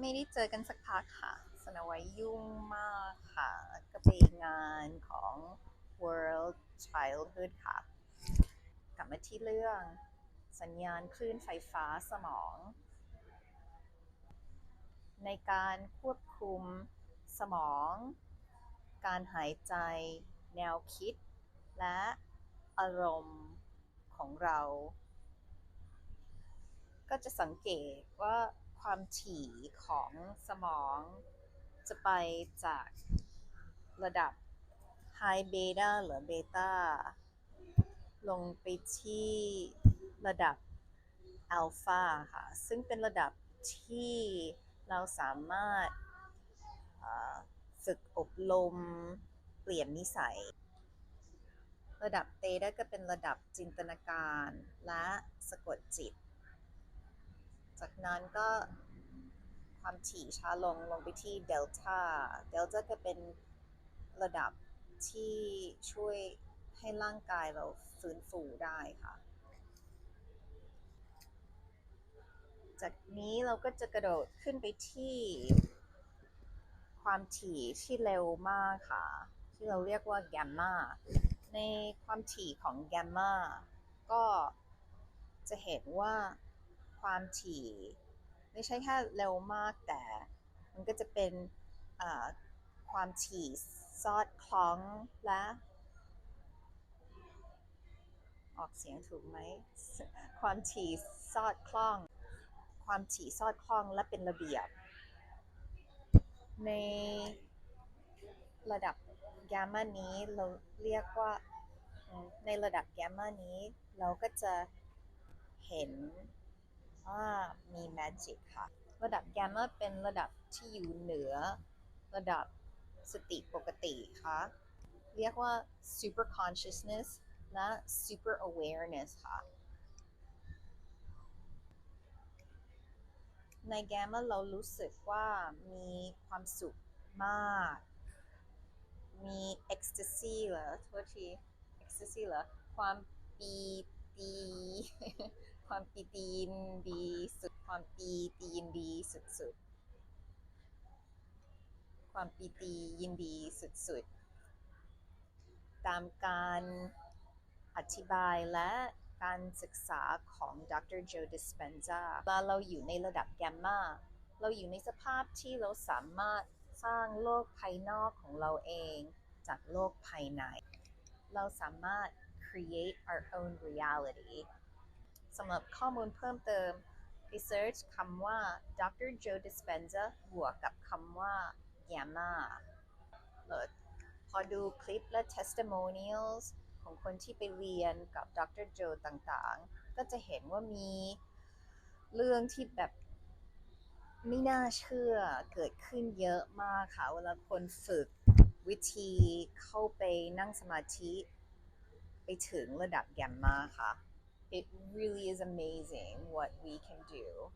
ไม่ได้เจอกันสักพักค่ะสนวัยยุ่งมากค่ะ ก็ไปงานของ World Childhood ค่ะ กลับมาที่เรื่องสัญญาณคลื่นไฟฟ้าสมอง ในการควบคุมสมอง การหายใจ แนวคิด และอารมณ์ของเรา ก็จะสังเกตว่า ความถี่ของสมองจะไปจากระดับ High Beta หรือ Beta ลงไปที่ระดับ Alpha ค่ะ ซึ่งเป็นระดับที่เราสามารถฝึกอบรมเปลี่ยนนิสัย ระดับเตได้ก็เป็นระดับจินตนาการและสะกดจิต จากนั้นก็ความถี่ช้าลงลงไปที่เดลต้า เดลต้าก็เป็นระดับที่ช่วยให้ร่างกายเราฟื้นฟูได้ค่ะ จากนี้เราก็จะกระโดดขึ้นไปที่ความถี่ที่เร็วมากค่ะ ที่เราเรียกว่าแกมมาในความถี่ของแกมมาก็จะเห็นว่า ความถี่ ไม่ใช่แค่เร็วมากแต่ มันก็จะเป็นความถี่ซอดคล้องและ ออกเสียงถูกไหม ความถี่ซอดคล้อง ความถี่ซอดคล้องและเป็นระเบียบ ในระดับแกมมานี้เราเรียกว่า ในระดับแกมมานี้ เราก็จะเห็น ว่ามีแมจิกค่ะ ระดับแกมมาเป็นระดับที่อยู่เหนือ ระดับสติปกติค่ะ เรียกว่า super consciousness และ super awareness ค่ะ ในแกมมาเรารู้สึกว่ามีความสุขมาก มี ecstasy เหรอโทษที ecstasy เหรอความปี ความปีตีนดีสุด ความปีตีนดีสุดๆความปีตียินดีสุดๆตามการอธิบายและการศึกษาของ Dr. Joe Dispenza เวลาเราอยู่ในระดับแกมมาเราอยู่ในสภาพที่เราสามารถสร้างโลกภายนอกของเราเอง จากโลกภายใน เราสามารถ create our own reality สำหรับข้อมูลเพิ่มเติม research คำว่า Dr. Joe Dispenza บวกกับคำว่า Gamma พอดูคลิปและ testimonials ของคนที่ไปเรียนกับ Dr. Joe ต่างๆ ก็จะเห็นว่ามีเรื่องที่แบบไม่น่าเชื่อเกิดขึ้นเยอะมากค่ะ เวลาคนฝึกวิธีเข้าไปนั่งสมาธิ ไปถึงระดับแกมมาค่ะ It really is amazing what we can do